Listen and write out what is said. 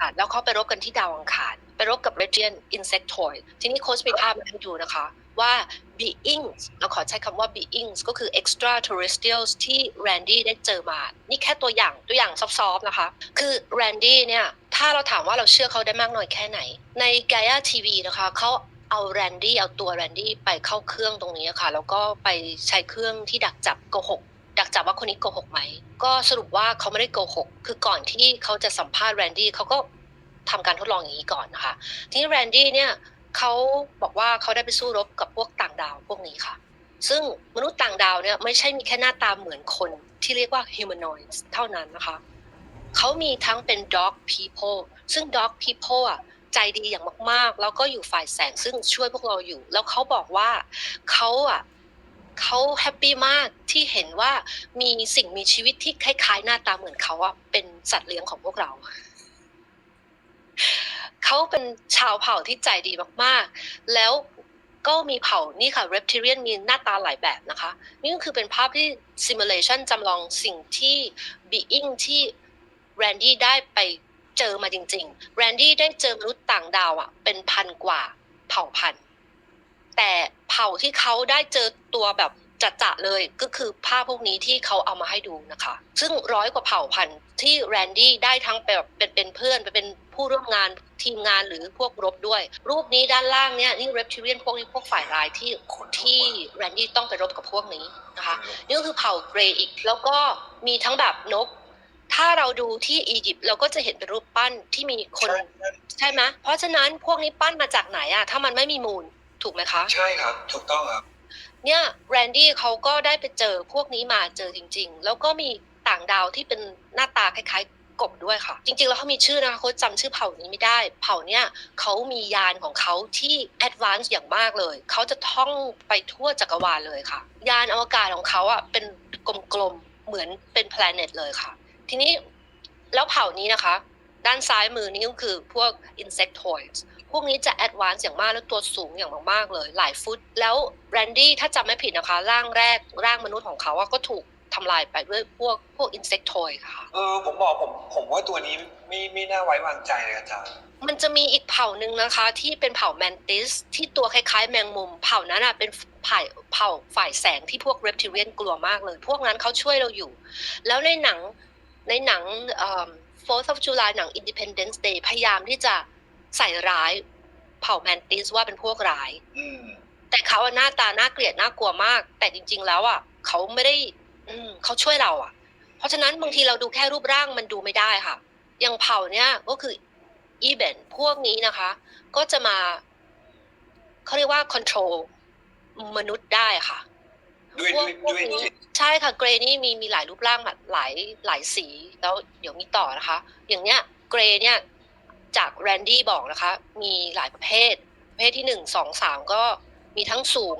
ค่ะแล้วเขาไปรบกันที่ดาวอังคาร ไปรบกับ Radiant Insectoid ทีนี้โค้ชมีภาพมาให้ดูนะคะว่า beings เราขอใช้คำว่า beings ก็คือ extraterrestrials ที่ Randy ได้เจอมา นี่แค่ตัวอย่างตัวอย่างซอฟๆนะคะ คือ Randy เนี่ย ถ้าเราถามว่าเราเชื่อเขาได้มากน้อยแค่ไหน ใน Gaia TV นะคะเขาเอา Randy เอาตัว Randy ไปเข้าเครื่องตรงนี้ค่ะ แล้วก็ไปใช้เครื่องที่ดักจับโกหก ดักจับว่าคนนี้โกหกไหม ก็สรุปว่าเขาไม่ได้โกหก คือก่อนที่เขาจะสัมภาษณ์แรนดี้เขาก็ทำการทดลองอย่างนี้ก่อนนะคะ ทีนี้แรนดี้เนี่ยเขาบอกว่าเขาได้ไปสู้รบกับพวกต่างดาวพวกนี้ค่ะ ซึ่งมนุษย์ต่างดาวเนี่ยไม่ใช่มีแค่หน้าตาเหมือนคนที่เรียกว่า humanoids เท่านั้นนะคะ เขามีทั้งเป็น dog people ซึ่ง dog people อะใจดีอย่างมากๆ แล้วก็อยู่ฝ่ายแสงซึ่งช่วยพวกเราอยู่ แล้วเขาบอกว่าเขาอะ เขาแฮปปี้มากที่เห็นว่ามีสิ่งมีชีวิตที่คล้ายๆ หน้าตาเหมือนเขาอะเป็นสัตว์เลี้ยงของพวกเรา เขาเป็นชาวเผ่าที่ใจดีมากๆ แล้วก็มีเผ่านี่ค่ะ reptilian มีหน้าตาหลายแบบนะคะ นี่ก็คือเป็นภาพที่ simulation จำลองสิ่งที่ being ที่ Randy ได้ไปเจอมาจริงๆ Randy ได้เจอมนุษย์ต่างดาวอะเป็นพันกว่าเผ่าพันธ แต่เผ่าที่เขาได้เจอตัวแบบจัดๆเลยก็คือภาพพวกนี้ที่เขาเอามาให้ดูนะคะ ซึ่งร้อยกว่าเผ่าพันธุ์ที่แรนดี้ได้ทั้งแบบเป็นเป็นเพื่อนไปเป็นผู้ร่วมงานทีมงานหรือพวกรบด้วย รูปนี้ด้านล่างเนี่ยนี่เรปทิเรียนพวกนี้พวกฝ่ายร้ายที่ที่แรนดี้ต้องไปรบกับพวกนี้นะคะนี่ก็คือเผ่าเกรย์อีก แล้วก็มีทั้งแบบนก ถ้าเราดูที่อียิปต์เราก็จะเห็นเป็นรูปปั้นที่มีคนใช่ใช่ใช่ไหมเพราะฉะนั้นพวกนี้ปั้นมาจากไหนอะถ้ามันไม่มีมูล ถูกไหมคะ ใช่ครับ ถูกต้องครับ เนี่ยแรนดี้เขาก็ได้ไปเจอพวกนี้มาเจอจริง ๆ แล้วก็มีต่างดาวที่เป็นหน้าตาคล้าย ๆ กบด้วยค่ะ จริง ๆ แล้วเขามีชื่อนะคะเขาจำชื่อเผ่านี้ไม่ได้ เผ่าเนี่ยเขามียานของเขาที่แอดวานซ์อย่างมากเลย เขาจะท่องไปทั่วจักรวาลเลยค่ะ ยานอวกาศของเขาอะเป็นกลมๆเหมือนเป็นแพลเน็ตเลยค่ะ ทีนี้แล้วเผ่านี้นะคะ ด้านซ้ายมือนี่ก็คือพวก insectoids พ วกนี้จะแอดวานซ์อย่างมากแล้วตัวสูงอย่างมากๆเลย หลายฟุต แล้วแรนดี้ถ้าจำไม่ผิดนะคะ ร่างแรกร่างมนุษย์ของเขาอะก็ถูกทำลายไปด้วยพวกพวก insectoid ค่ะ เออผมบอกผมผมว่าตัวนี้ไม่ไม่น่าไว้วางใจเลยอาจารย์มันจะมีอีกเผ่าหนึ่งนะคะที่เป็นเผ่าแมนติส ที่ตัวคล้ายๆ แมงมุม เผ่านั้นอะเป็นฝ่ายเผ่าฝ่ายแสงที่พวกเรปทิเรียนกลัวมากเลย พวกนั้นเขาช่วยเราอยู่ แล้วในหนังในหนังเอ่อ 4th of July หนัง Independence Day พยายามที่จะ ใส่ร้าย เผ่าแมนติสว่าเป็นพวกร้ายอืมแต่เขาอะหน้าตาน่าเกลียดน่ากลัวมาก แต่จริง ๆ แล้วอะเขาไม่ได้ อืมเขาช่วยเราอะ เพราะฉะนั้นบางทีเราดูแค่รูปร่างมันดูไม่ได้ค่ะ อย่างเผ่าเนี้ยก็คืออีเบนพวกนี้นะคะ ก็จะมาเขาเรียกว่า control มนุษย์ได้ค่ะด้วยพวด้กวยพวกด้วยนี้ใช่ค่ะเกรย์นี่มีมีหลายรูปร่างแบบหลายหลายสีแล้วเดี๋ยวมีต่อนะคะ อย่างเนี้ยเกรย์เนี่ย จากแรนดี้บอกนะคะ มีหลายประเภท ประเภทที่หนึ่งสองสามก็มีทั้งสูง